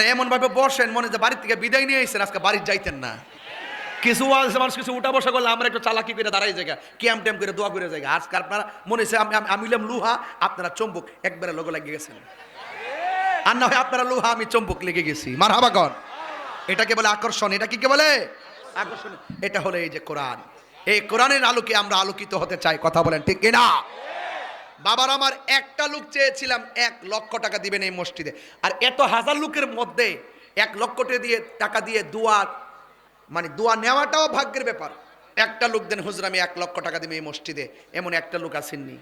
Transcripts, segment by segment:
এমন ভাবে বসেন, মনে যে বাড়ির থেকে বিদায় নিয়ে এসেছেন, আজকে বাড়ির যাইতেন না। কিছু মানুষ কিছু উঠা বসা করলে আমরা একটু চালাকি করে দাঁড়াই জায়গা ক্যাম ট্যাম করে দোয়া করে জায়গা। আজকে আপনারা মনে হচ্ছে আমি আমি- লুহা, আপনারা চম্বুক, একবারে লোক লাগিয়ে গেছেন। আর না হয় আপনারা লোহা, আমি চম্বুক লেগে গেছি। মার হাবাগন এটাকে বলে আকর্ষণ। এটা কি কে বলে? আকর্ষণ। এটা হলো এই যে কোরআন। এই কোরআনের আলোকে আমরা আলোকিত হতে চাই। কথা বলেন ঠিক কিনা? বাবার আমার একটা লোক চেয়েছিলাম, এক লক্ষ টাকা দিবেন এই মসজিদে। আর এত হাজার লোকের মধ্যে এক লক্ষ দিয়ে টাকা দিয়ে দোয়া মানে দোয়া নেওয়াটাও ভাগ্যের ব্যাপার। একটা লোক দেন, হুজুর, আমি এক লক্ষ টাকা দিবে এই মসজিদে। এমন একটা লোক আসেননি।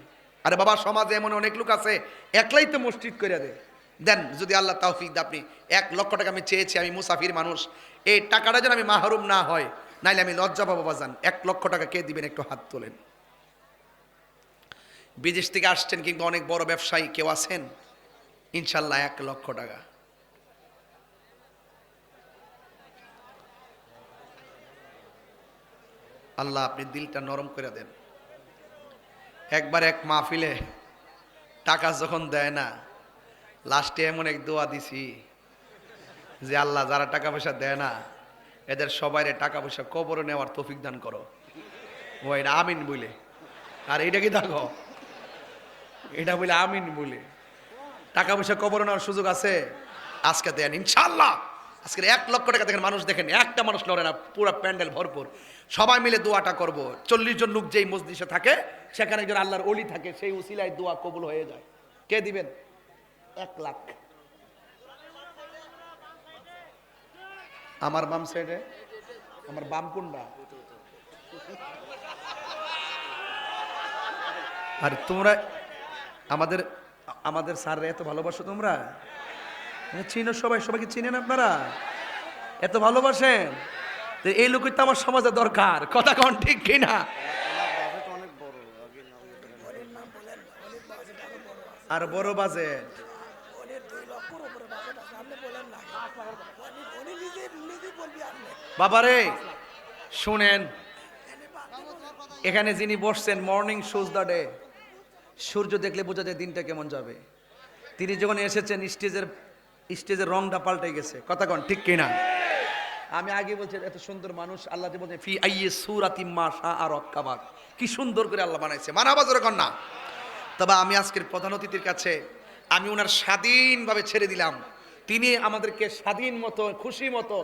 আরে বাবা, সমাজে এমন অনেক লোক আছে, একলাই তো মসজিদ করে দেয়। দেন, যদি আল্লাহ তাওফিক আপনি, এক লক্ষ টাকা আমি চেয়েছি, আমি মুসাফির মানুষ। এই টাকাটা যেন আমি মাহরুম না হয়, নাইলে আমি লজ্জা পাবো, বাজান। এক লক্ষ টাকা কে দিবেন, একটু হাত তোলেন। বিদেশ থেকে আসছেন কিন্তু অনেক বড় ব্যবসায়ী কেউ আছেন? ইনশাল্লাহ এক লক্ষ টাকা। আল্লাহ, আপনি দিলটা নরম করে দেন। একবার এক মাহফিলে টাকা যখন দেয় না, লাস্টে এমন এক দোয়া দিছি যে, আল্লাহ, যারা টাকা পয়সা দেয় না, এদের সবাইরে টাকা পয়সা কবরে নেওয়ার তৌফিক দান করো। ও এটা আমিন বলে আর এটা কি দেখো? এটা বলে আমিন বলে। টাকা পয়সা কবর নেওয়ার সুযোগ আছে? আজকে দেন ইনশাল্লাহ আজকে এক লক্ষ টাকা দেখেন, মানুষ দেখেন, একটা মানুষ লড়ে না, পুরো প্যান্ডেল ভরপুর। সবাই মিলে দোয়াটা করব। চল্লিশ জন লোক যেই মসজিদে থাকে, সেখানে একজন আল্লাহর অলি থাকে, সেই উসিলায় দোয়া কবুল হয়ে যায়। কে দিবেন? এক লাখ। আমার বাম সাইডে? আমার বাম কোনটা? আর তোমরা আমাদের আমাদের স্যাররা এত ভালোবাসো তোমরা? চিনো সবাই, সবাইকে চিনেন আপনারা? এত ভালোবাসেন? এই লোকই তো আমার সমাজে দরকার। কথা কন ঠিক কিনা? আর বড় বাজেট। বাবারে, শুনেন, এখানে যিনি বসছেন মর্নিং শুজ দ্য ডে। সূর্য দেখলে বোঝা যায় দিনটা কেমন যাবে। তিনি যখন এসেছেন, স্টেজের স্টেজের রংটা পাল্টে গেছে। কথা কন, ঠিক কিনা? আমি আগে বলছি, এত সুন্দর মানুষ, আল্লাহ বলছে, ফি আইয়ে সুরাতি মা আর অক্কাবাক কি সুন্দর করে আল্লাহ বানাইছে। মানাবাজের না তবে আমি আজকের প্রধান অতিথির কাছে, আমি ওনার স্বাধীনভাবে ছেড়ে দিলাম। তিনি আমাদেরকে স্বাধীন মতো, খুশি মতো,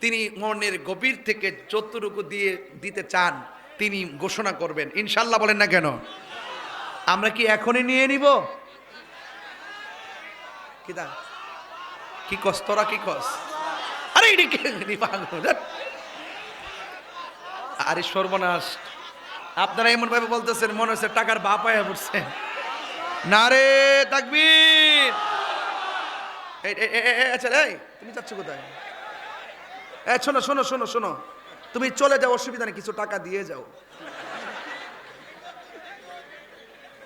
তিনি মনের গভীর থেকে যতটুকু দিয়ে, দিতে চান, তিনি ঘোষণা করবেন। ইনশাল্লাহ বলেন না কেন? আমরা কি এখনই নিয়ে নিব? কি কস, তোরা কি কস? আরে আরে সর্বনাশ। আপনারা এমন ভাবে বলতেছেন, মনে হচ্ছে টাকার বাপায়া পড়ছে। না রে, তাকবীর। আচ্ছা তুমি যাচ্ছ কোথায়? এ, শোনো শোনো শোনো শোনো। তুমি চলে যাও, অসুবিধা নেই, কিছু টাকা দিয়ে যাও।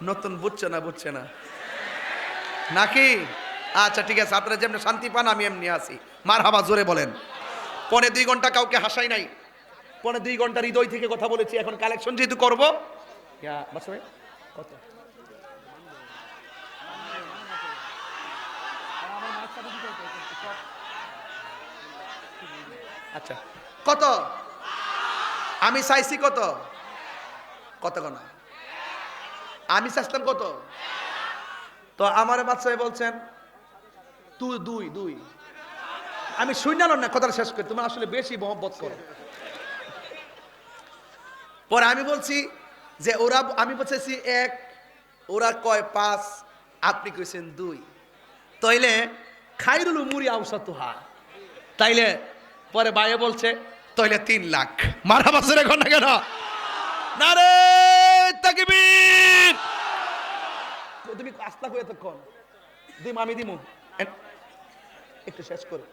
নতুন বুঝছে না বুঝছে না। নাকি? আচ্ছা ঠিক আছে, আপনারা যেমনি শান্তি পান, আমি এমনি আসি মার হাবা জোরে বলেন। পনে দুই ঘণ্টা কাউকে হাসাই নাই। পনে দুই ঘণ্টা হৃদয় থেকে কথা বলেছি, এখন কালেকশন যেহেতু করব। কত? আচ্ছা কত? আমি চাইছি কত? কত কোনা আমি চাইছিলাম কত? তো আমার বাচ্চাই বলছেন তুই দুই দুই। আমি শুনলাম না, কথাটা শেষ করি, তোমার আসলে বেশি মহব্বত করো। পরে আমি বলছি যে ওরা, আমি বলতেছি এক, ওরা কয় পাঁচ, আপনি কইছেন দুই। তাইলে খাইরুল মুড়ি আউসা তুহা তাইলে পরে বাইরে বলছে, তাইলে তিন লাখ। মারা বছর এখন না কেন? না রে তাকবীর! তুমি আস্তা করে এতক্ষণ। দিম, আমি দিমু। একটু শেষ করো।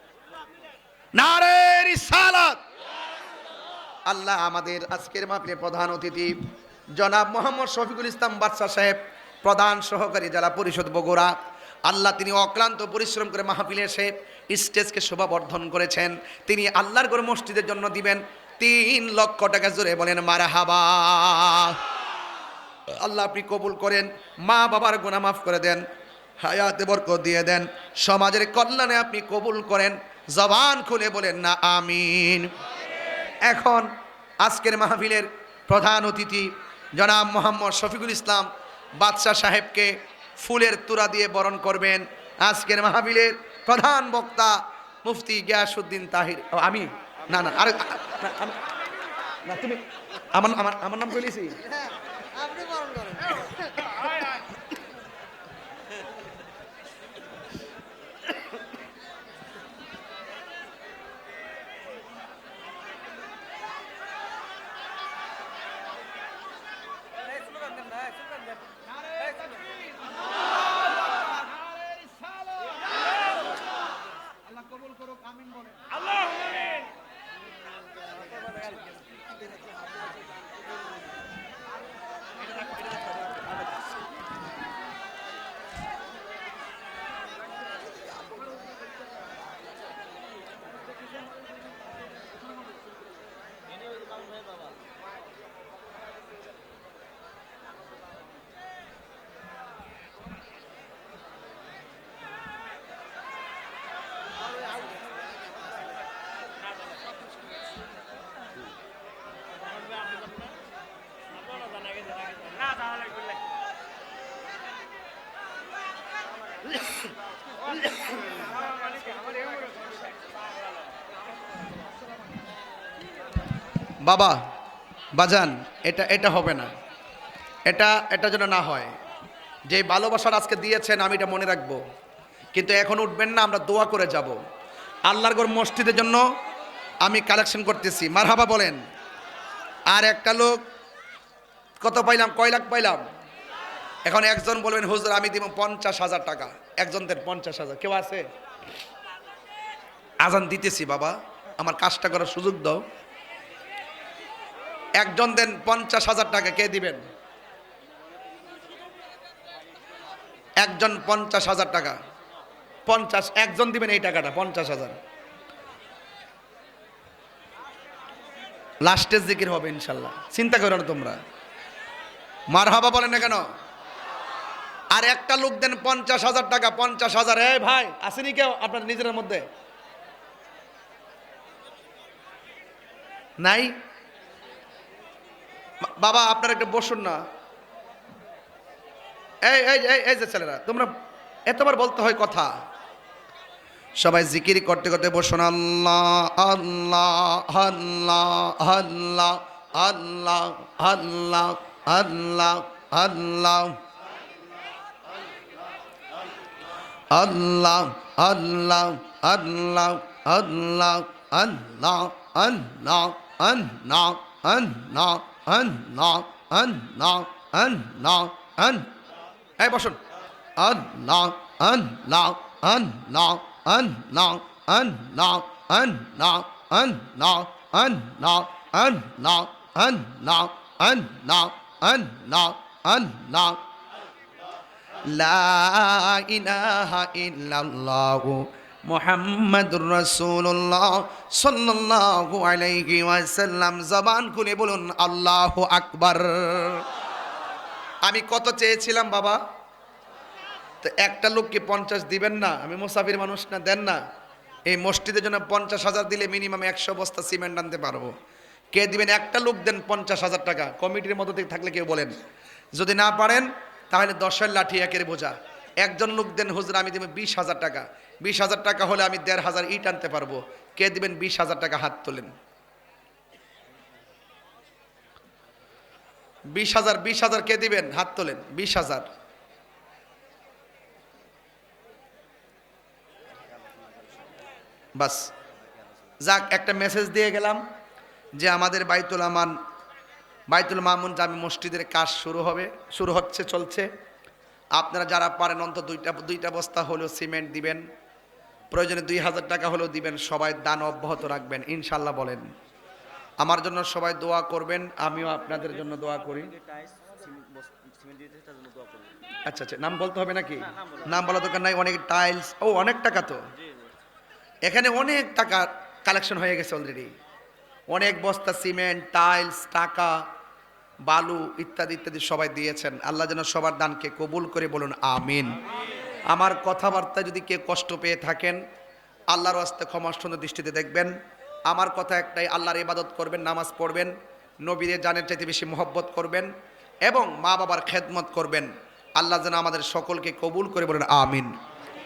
রিসালাত। আল্লাহ আমাদের আজকের মাহফিলে প্রধান অতিথি, জনাব মোহাম্মদ শফিকুল ইসলাম বাদশাহ সাহেব, প্রধান সহকারী জেলা পরিষদ বগুড়া। আল্লাহ তিনি অক্লান্ত পরিশ্রম করে মাহফিলে এসে স্টেজকে শোভাবর্ধন করেছেন। তিনি আল্লাহর করে মসজিদের জন্য দিবেন তিন লক্ষ টাকা জোরে বলেন মারা হাবা আল্লাহ আপনি কবুল করেন, মা বাবার গোনা মাফ করে দেন, হায়াতে বরকত দিয়ে দেন, সমাজের কল্যাণে আপনি কবুল করেন, জবান খুলে বলেন না, আমিন। এখন আজকের মাহফিলের প্রধান অতিথি জনাব মোহাম্মদ শফিকুল ইসলাম বাদশাহ সাহেবকে ফুলের তুরা দিয়ে বরণ করবেন। আজকের মাহফিলের প্রধান বক্তা মুফতি গিয়াসুদ্দিন তাহির। আমি? না না, আরে, না তুমি, আমার আমার আমার নাম বলেছি বাবা, বাজান, এটা এটা হবে না। এটা এটা যেন না হয়। যে ভালোবাসার আজকে দিয়েছেন, আমি এটা মনে রাখব। কিন্তু এখন উঠবেন না, আমরা দোয়া করে যাব। আল্লাহর গড় মসজিদের জন্য আমি কালেকশন করতেছি। মারহাবা বলেন। আর একটা লোক, কত পাইলাম, কয় লাখ পাইলাম? এখন একজন বলবেন, হুজুর, আমি দিব পঞ্চাশ হাজার টাকা। একজনদের পঞ্চাশ হাজার। কেউ আছে? আজান দিতেছি, বাবা। আমার কাজটা করার সুযোগ দাও। একজন দেন পঞ্চাশ হাজার টাকা, কে দিবেন? একজন পঞ্চাশ হাজার টাকা। পঞ্চাশ, একজন দিবেন এই টাকাটা, পঞ্চাশ হাজার। লাস্টের জিকির হবে ইনশাল্লাহ। চিন্তা করো না তোমরা। মার হাবা বলেন না কেন? আর একটা লোক দেন পঞ্চাশ হাজার টাকা, পঞ্চাশ হাজার। এ ভাই, আসেনি কেউ? আপনার নিজের মধ্যে? নাই? বাবা আপনারা একটু বসুন না এই এই এই যে ছেলেরা তোমরা এতবার বলতে হয় কথা সবাই জিকির করতে করতে বসুন আল্লাহ আল্লাহ আল্লাহ আল্লাহ আল্লাহ আল্লাহ আল্লাহ আল্লাহ আল্লাহ আল্লাহ আল্লাহ আল্লাহ আল্লাহ আল্লাহ আল্লাহ আল্লাহ আল্লাহ আল্লাহ আল্লাহ আন এই বসুন আল্লাহ আল্লাহ আল্লাহ আল্লাহ আল্লাহ আল্লাহ আল্লাহ আল্লাহ আল্লাহ আল্লাহ আল্লাহ আল্লাহ আল্লাহ লা ইলাহা ইল্লাল্লাহু মুহাম্মাদুর রাসূলুল্লাহ সাল্লাল্লাহু আলাইহি ওয়াসাল্লাম। জবান খুলে বলুন, আল্লাহ আকবার। আমি কত চেয়েছিলাম, বাবা? তো একটা লোককে পঞ্চাশ দিবেন না? আমি মুসাফির মানুষ না, দেন না। এই মসজিদের জন্য পঞ্চাশ হাজার দিলে মিনিমাম একশো বস্তা সিমেন্ট আনতে পারব। কে দিবেন? একটা লোক দেন পঞ্চাশ হাজার টাকা। কমিটির মধ্যে থেকে থাকলে কেউ বলেন। যদি না পারেন, তাহলে দশের লাঠি একের বোঝা। একজন লোক দেন, হুজুর, আমি দেবেন বিশ হাজার টাকা। বিশ হাজার টাকা হলে আমি দেড় হাজার ইট আনতে পারব। কে দিবেন বিশ হাজার টাকা হাত তোলেন? বিশ হাজার বিশ হাজার কে দিবেন? হাত তোলেন, বিশ হাজার। বাস। যাক, একটা মেসেজ দিয়ে গেলাম যে আমাদের বাইতুল আমান, বাইতুল মামুন জামি মসজিদের কাজ শুরু হবে, শুরু হচ্ছে, চলছে। আপনারা যারা পারেন অন্তত দুইটা দুইটা বস্তা হলেও সিমেন্ট দিবেন। প্রয়োজনে দুই হাজার টাকা হলেও দিবেন। সবাই দান অব্যাহত রাখবেন, ইনশাল্লাহ বলেন। আমার জন্য সবাই দোয়া করবেন, আমিও আপনাদের জন্য দোয়া করি। আচ্ছা আচ্ছা নাম বলতে হবে নাকি? নাম বলা দরকার নাই, অনেক টাইলস। ও, অনেক টাকা তো। এখানে অনেক টাকা কালেকশন হয়ে গেছে অলরেডি। অনেক বস্তা, সিমেন্ট, টাইলস, টাকা। বালু ইত্যাদি ইত্যাদি সবাই দিয়েছেন। আল্লাহ যেন সবার দানকে কবুল করে বলুন, আমিন। আমার কথাবার্তা যদি কে কষ্ট পেয়ে থাকেন, আল্লাহর আস্তে ক্ষমাষ্টন দৃষ্টিতে দেখবেন। আমার কথা একটাই, আল্লাহর ইবাদত করবেন, নামাজ পড়বেন, নবীদের জানের চাইতে বেশি মহব্বত করবেন এবং মা বাবার খেদমত করবেন। আল্লাহ যেন আমাদের সকলকে কবুল করে বলেন, আমিন।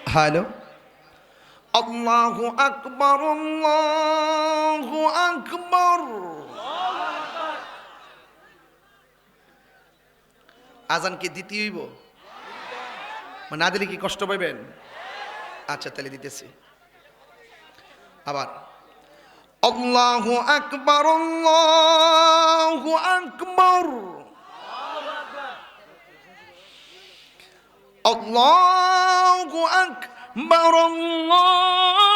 হ্যালো। আল্লাহু আকবর আল্লাহু আকবর। আজান কি দিতে হইব? মানে না দিলে কি কষ্ট পাইবেন? আচ্ছা তাহলে দিতেছি। আবার, আল্লাহু আকবর আল্লাহু আকবর। আল্লাহু আকবর, আল্লাহু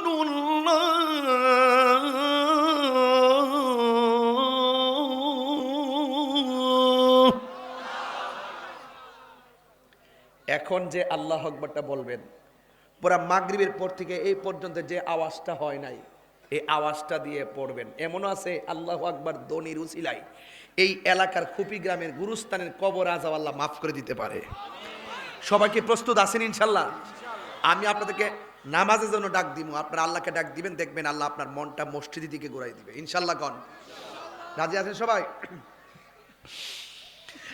এখন যে আল্লাহ আকবরটা বলবেন, পুরা মাগরিবের পর থেকে এই পর্যন্ত যে আওয়াজটা হয় নাই, এই আওয়াজটা দিয়ে পড়বেন। এমনও আছে, আল্লাহ আকবর দনির উসিলাই এই এলাকার খুপি গ্রামের গুরুস্থানের কবর আজাব আল্লাহ মাফ করে দিতে পারে। সবাইকে প্রস্তুত আছেন ইনশাল্লাহ? আমি আপনাদেরকে নামাজের জন্য ডাক দিব, আপনার আল্লাহকে ডাক দিবেন, দেখবেন আল্লাহ আপনার মনটা মসজিদের দিকে ঘুরাই দিবে। ইনশাল্লাহ কন। রাজি আছেন সবাই?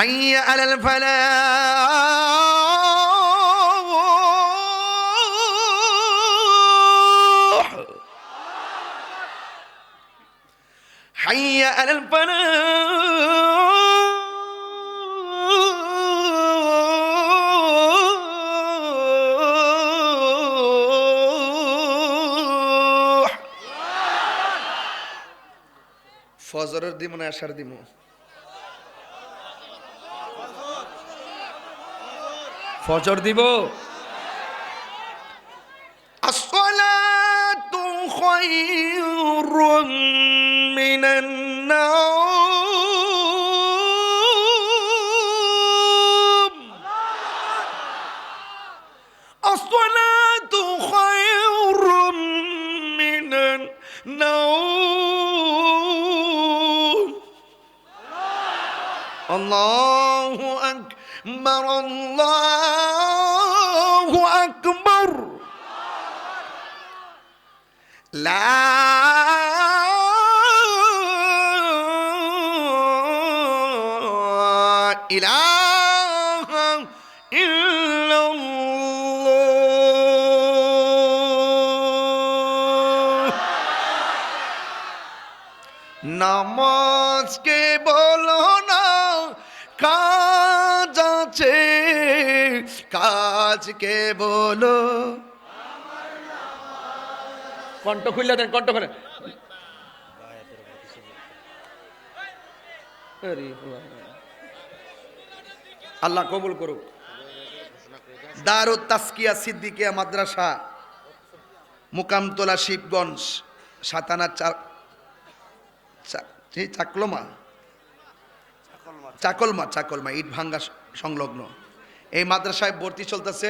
حي على الفلاح حي على الفلاح ফজরের দিব না আসার দিব ফজর দিব الصلاة خير من النوم الصلاة خير من النوم الله কাজ আছে কাজকে বলো? কণ্ঠ খুললে দেন কণ্ঠ খুলে। আরে আল্লাহ কবুল করুক। দারুত তাস্কিয়া সিদ্দিকিয়া মাদ্রাসা মুকামতলা শিবগঞ্জ সাতানা চার চাকলমা। চাকলমা চাকলমা ইট ভাঙ্গা সংলগ্ন। এই মাদ্রাসায় ভর্তি চলতেছে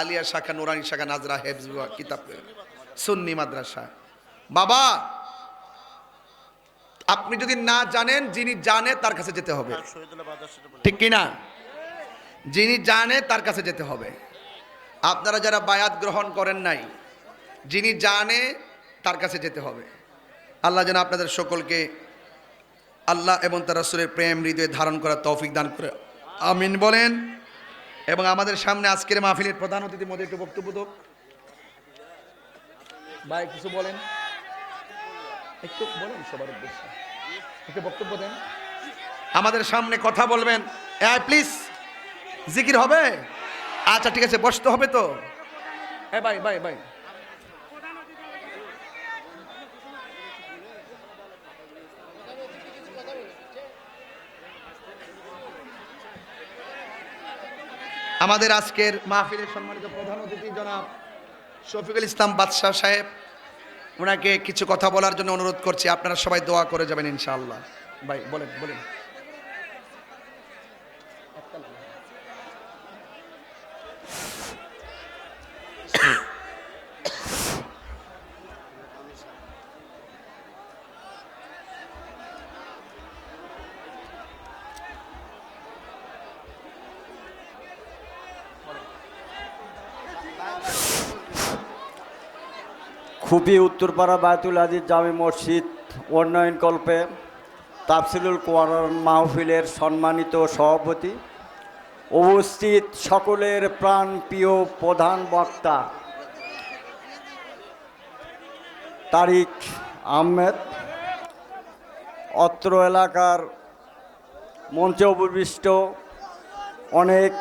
আলিয়া শাখা নুরানি শাখা নাজরা হেফজ কিতাব সুন্নি মাদ্রাসা। বাবা আপনি যদি না জানেন যিনি জানে তার কাছে যেতে হবে। ঠিক কিনা যিনি জানে তার কাছে যেতে হবে। আপনারা যারা বায়াত গ্রহণ করেন নাই যিনি জানে তার কাছে যেতে হবে। আল্লাহ যেন আপনাদের সকলকে আল্লাহ এবং তার রসুলের প্রেম হৃদয়ে ধারণ করার তৌফিক দান করে। আমিন বলেন। এবং আমাদের সামনে আজকের মাহফিলের প্রধান অতিথি মধ্যে একটু বক্তব্য হোক ভাই, কিছু বলেন? একটু বলেন সবার উদ্দেশ্যে। একটু বক্তব্য দেন। আমাদের সামনে কথা বলবেন। হ্যাঁ প্লিজ, জিকির হবে? আচ্ছা ঠিক আছে, বসতে হবে তো। হ্যাঁ ভাই ভাই ভাই। আমাদের আজকের মাহফিলের সম্মানিত প্রধান অতিথি জনাব শফিকুল ইসলাম বাদশাহ সাহেব, ওনাকে কিছু কথা বলার জন্য অনুরোধ করছি। আপনারা সবাই দোয়া করে যাবেন ইনশাআল্লাহ। ভাই, বলেন বলেন। খুবই উত্তরপাড়া বায়তুল আজিজ জামে মসজিদ উন্নয়ন কল্পে তাফসিলুল কোরআন মাহফিলের সম্মানিত সভাপতি। উপস্থিত সকলের প্রাণ প্রিয় প্রধান বক্তা তারিক আহমেদ। অত্র এলাকার মঞ্চে উপবিষ্ট অনেক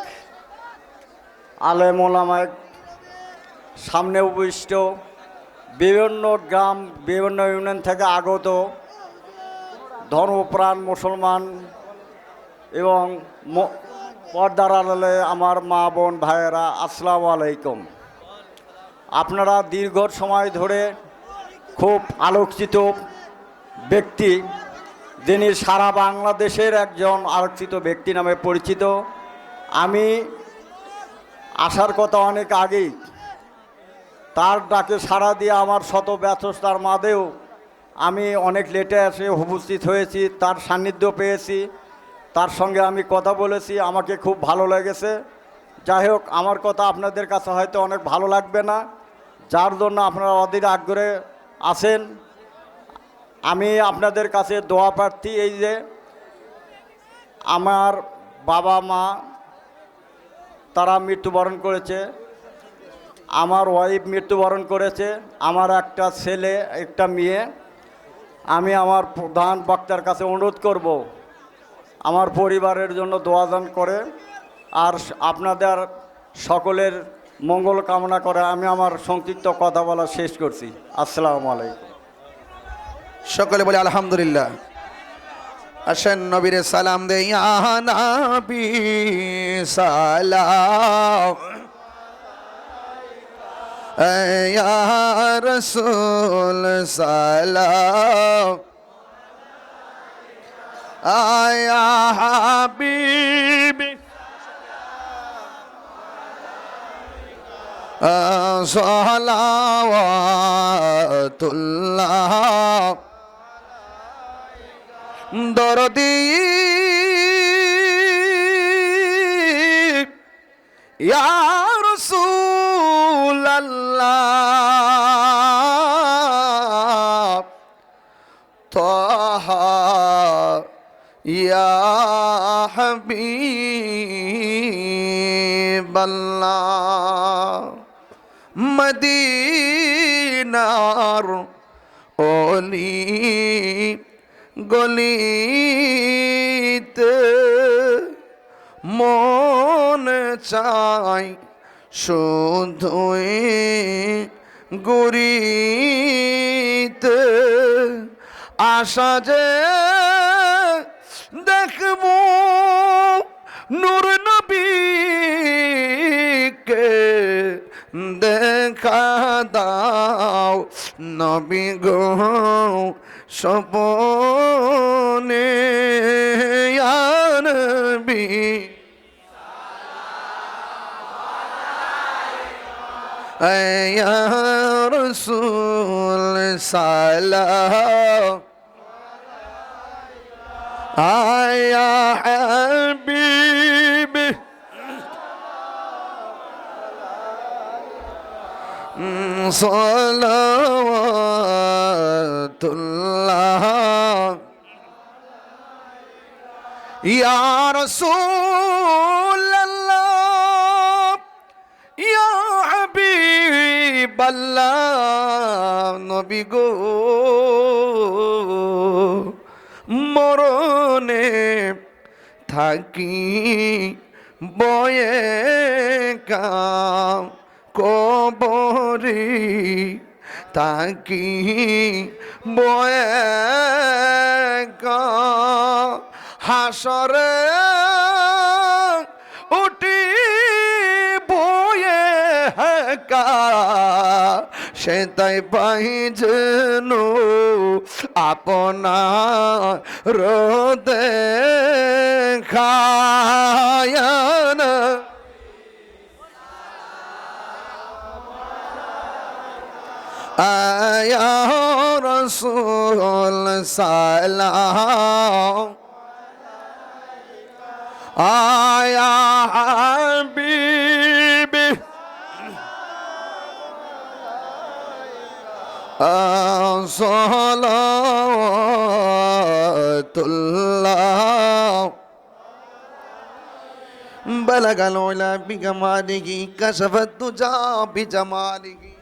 আলেম ওলামায় সামনে উপবিষ্ট বিভিন্ন গ্রাম, বিভিন্ন ইউনিয়ন থেকে আগত ধর্মপ্রাণ মুসলমান এবং পর্দার আড়ালে আমার মা, বোন, ভাইয়েরা, আসসালামু আলাইকুম। আপনারা দীর্ঘ সময় ধরে খুব আলোচিত ব্যক্তি, যিনি সারা বাংলাদেশের একজন আলোচিত ব্যক্তি নামে পরিচিত। আমি আসার কথা অনেক আগেই তার ডাকে সাড়া দিয়ে আমার শত ব্যস্ততার মাদেও আমি অনেক লেটে এসে উপস্থিত হয়েছি, তার সান্নিধ্য পেয়েছি, তার সঙ্গে আমি কথা বলেছি, আমাকে খুব ভালো লেগেছে। যাই হোক, আমার কথা আপনাদের কাছে হয়তো অনেক ভালো লাগবে না, যার জন্য আপনারা অধীর আগ্রহে আছেন। আমি আপনাদের কাছে দোয়া প্রার্থী এই যে, আমার বাবা মা, তারা মৃত্যুবরণ করেছে। আমার ওয়াইফ মৃত্যুবরণ করেছে, আমার একটা ছেলে, একটা মেয়ে। আমি আমার প্রধান বক্তার কাছে অনুরোধ করব, আমার পরিবারের জন্য দোয়াদান করে। আর আপনাদের সকলের মঙ্গল কামনা করে আমি আমার সংক্ষিপ্ত কথা বলা শেষ করছি। আসসালামু আলাইকুম। সকলে বলে আলহামদুলিল্লাহ। আসেন নবীরে সালাম দে নবী সালাম। ইয়া রাসূল সালাম। আয়া হাবিবি। সালাওয়াতুল্লাহ। দরদি। ইয়া রাসূলাল্লাহ হাবিবাল্লাহ। মদিনার ওলি গলিতে মন চাই শুধুই গুরিতে। আশা যে নূর নবীকে দেখা দাও। নবী গো সপনে নবী। রসুল সালা আয়া হবি صلوات الله يا رسول الله يا حبيب الله নবী গো মরণে থাকি বয়ে কাম কবরি তাকি বয়ে কাম হাসরে উঠি বয়ে হেকা। সে তাই পাই যেন আপনার রোদে يا رسول سلام؟ يا حبيبي صلاة الله بلغ العلا بجماله كشف الدجى بجماله.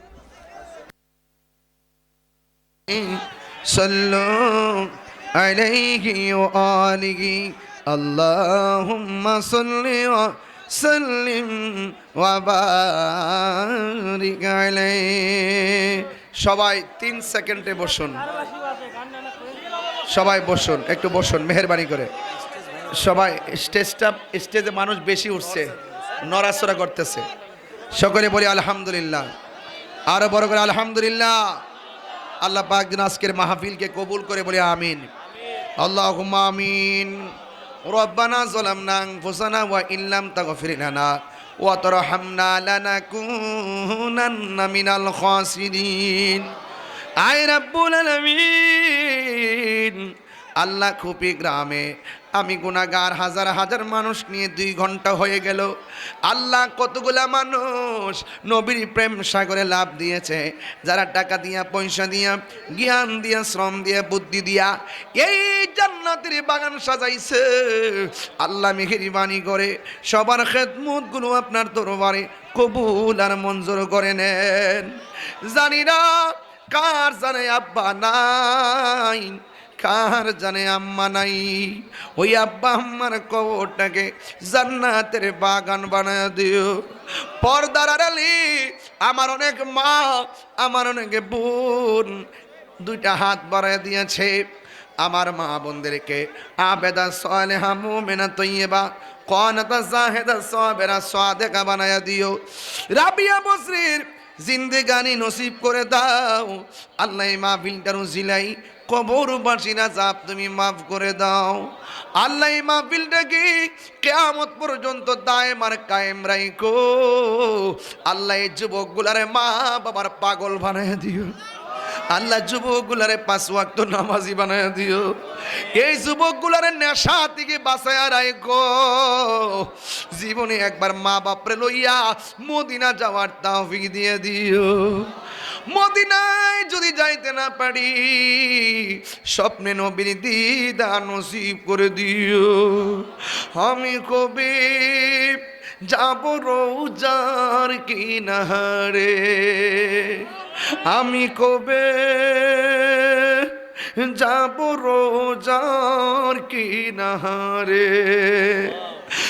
صلوا عليه وآله اللهم صل وسلم وبارك عليه সবাই তিন সেকেন্ডে বসুন সবাই বসুন একটু বসুন মেহরবানি করে সবাই স্টেজটা স্টেজে মানুষ বেশি উঠছে নড়াচড়া করতেছে সকলে বলি আলহামদুলিল্লাহ আরো বড় করে আলহামদুলিল্লাহ আল্লাহ পাক আজকের মাহফিলকে কবুল করে বলে আমিন। আল্লাহ আমিন। রব্বানা জলামনা আনফুসানা ওয়া ইল্লাম তাগফির লানা ওয়া তারহামনা লানাকুনান্না মিনাল খাসিরিন। আয় রাব্বুল আলামিন। আল্লাহ খুপি গ্রামে। আমি গুনাগার হাজার হাজার মানুষ নিয়ে দুই ঘণ্টা হয়ে গেল। আল্লাহ কতগুলা মানুষ নবীর প্রেম সাগরে লাভ দিয়েছে। যারা টাকা দিয়া, পয়সা দিয়া, জ্ঞান দিয়া, শ্রম দিয়া, বুদ্ধি দিয়া এই জান্নাতের বাগান সাজাইছে। আল্লাহ মেহেরিবানি করে সবার খেদমতগুলো আপনার দরবারে কবুল আর মঞ্জুর করে নেন। জানি না কার জানে আব্বা নাই। কার জানে আম্মা নাই? ওই আব্বা আম্মার কবরটাকে জান্নাতের বাগান বানায় দিও। পর্দার আড়ালি আমার অনেক মা, আমার অনেক বোন দুইটা হাত বাড়ায় দিয়েছে। আমার মা বোনদেরকে, আবেদা সালেহা মুমিনা তৈয়বা, কনতা জাহেদা সাবেরা সাদেকা বানায়া দিও। রাবিয়া বসরির জিন্দেগানি নসিব করে দাও। আল্লাহ মাহফিলটারও জিলাই কবর বাসিনা চাপ তুমি মাফ করে দাও। আল্লাহ মাহফিলটাকে কেয়ামত পর্যন্ত দায়মার কায়েম রাইকো আল্লাহ যুবকগুলারে মা বাবার পাগল বানায় দিও। আল্লাহ যুবকগুলারে পাঁচ ওয়াক্ত নামাজি বানায় দিও। এই যুবকগুলারে নেশা থেকে বাঁচায় রাখো জীবনে একবার মা বাপরে লইয়া মদিনা যাওয়ার তাওফিক দিয়ে দিও। মদিনায় যদি যাইতে না পারি, স্বপ্নে নবীর দিদা নসিব করে দিও। আমি কবে যাব রৌজার কিনারে। আমি কবে যাব রোজার কিনারে?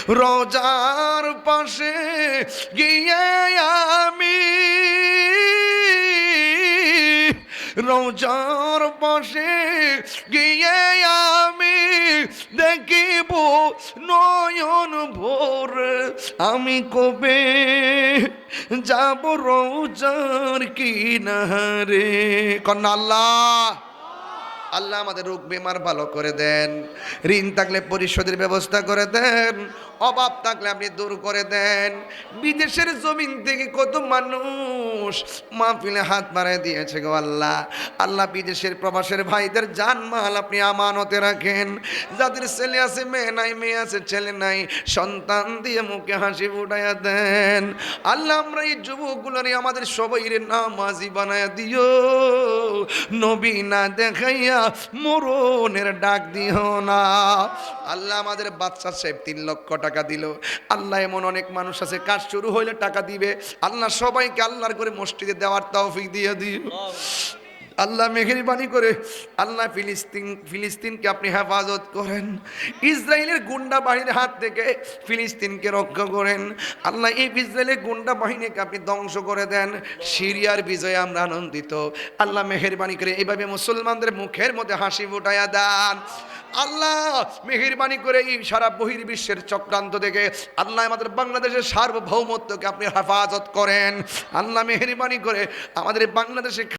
রোজার পাশে গিয়ে আমি রোজার পাশে গিয়ে নয়ন ভোর আমি কবে যাব রোজার কিনারে? কন্যা আল্লাহ! আল্লাহ আমাদের রোগ বেমার ভালো করে দেন। ঋণ থাকলে পরিশোধের ব্যবস্থা করে দেন। অভাব থাকলে আপনি দূর করে দেন। বিদেশের জমিন থেকে কত মানুষ মাহফিলে হাত মারায় দিয়েছে গো আল্লাহ। আল্লাহ বিদেশের প্রবাসের ভাইদের জানমাল আপনি আমানতে রাখেন। যাদের ছেলে আছে, মেয়ে নাই, মেয়ে আছে, ছেলে নাই, সন্তান দিয়ে মুখে হাসি ফুটাইয়া দেন। আল্লাহ আমরা এই যুবকগুলোরে আমাদের সবাইয়ের নামাজি বানায়া দিও। নবী না দেখাইয়া মরণের ডাক দিও না। আল্লাহ আমাদের বাচ্চা সাহেব তিন লক্ষ টাকা দিল। আল্লাহ এমন অনেক মানুষ আছে, কাজ শুরু হইলে টাকা দিবে। আল্লাহ সবাইকে আল্লাহর করে মসজিদে দেওয়ার তৌফিক দিয়ে দিও। আল্লাহ মেহেরবানি করে আল্লাহ ফিলিস্তিন, ফিলিস্তিনকে আপনি হেফাজত করেন। ইসরায়েলের গুন্ডা বাহিনীর হাত থেকে ফিলিস্তিনকে রক্ষা করেন। আল্লাহ এই ইসরায়েলের গুন্ডা বাহিনীকে আপনি ধ্বংস করে দেন। সিরিয়ার বিজয়ে আমরা আনন্দিত। আল্লাহ মেহেরবানি করে এইভাবে মুসলমানদের মুখের মধ্যে হাসি ফুটাইয়া দেন। আল্লাহ মেহেরবানি করে এই সারা বহির্বিশ্বের চক্রান্ত থেকে আল্লাহ আমাদের বাংলাদেশের সার্বভৌমত্বকে আপনি হেফাজত করেন। আল্লাহ মেহেরবানি করে আমাদের বাংলাদেশে